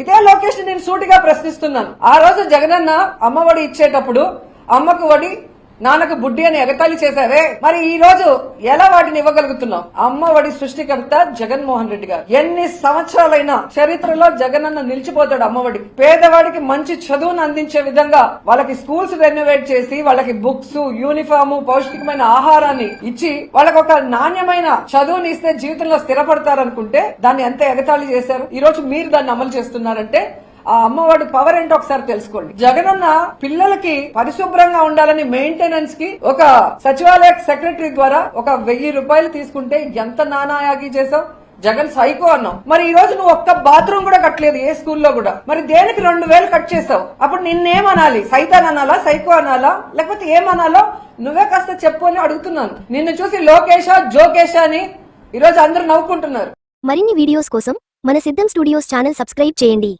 ఇదే లోకేష్ నేను సూటిగా ప్రశ్నిస్తున్నాను. ఆ రోజు జగనన్న అమ్మఒడి ఇచ్చేటప్పుడు అమ్మకు వడి నాన్నకు బుడ్డి అని ఎగతాళి చేశారే మరి ఈ రోజు ఎలా వాటిని ఇవ్వగలుగుతున్నాం అమ్మ ఒడి సృష్టికర్త జగన్మోహన్ రెడ్డి గారు. ఎన్ని సంవత్సరాలైనా చరిత్రలో జగనన్న నిలిచిపోతాడు అమ్మఒడి పేదవాడికి మంచి చదువును అందించే విధంగా వాళ్ళకి స్కూల్స్ రెనోవేట్ చేసి వాళ్ళకి బుక్స్ యూనిఫామ్ పౌష్టికమైన ఆహారాన్ని ఇచ్చి వాళ్ళకి ఒక నాణ్యమైన చదువుని ఇస్తే జీవితంలో స్థిరపడతారనుకుంటే దాన్ని ఎంత ఎగతాళి చేశారు? ఈ రోజు మీరు దాన్ని అమలు చేస్తున్నారంటే ఆ అమ్మవాడి పవర్ ఏంటో ఒకసారి తెలుసుకోండి. జగనన్న పిల్లలకి పరిశుభ్రంగా ఉండాలని మెయింటెనెన్స్కి ఒక సచివాలయ సెక్రటరీ ద్వారా ఒక వెయ్యి రూపాయలు తీసుకుంటే ఎంత నానాయాగి చేసావు జగన్ సైకో అన్నావు. మరి ఈ రోజు నువ్వు ఒక్క బాత్రూమ్ కూడా కట్టలేదు ఏ స్కూల్లో కూడా. మరి దేనికి రెండు వేలు కట్ చేసావు అప్పుడు నిన్నేమనాలి? సైతాన్ అనాలా? సైకో అనాలా? లేకపోతే ఏమనాలో? నువ్వే కాస్త చెప్పు అని అడుగుతున్నాను. నిన్ను చూసి లోకేష జోకేష అని ఈ రోజు అందరూ నవ్వుకుంటున్నారు. మరిన్ని వీడియోస్ కోసం మన సిద్ధం స్టూడియోస్ ఛానల్ సబ్స్క్రైబ్ చేయండి.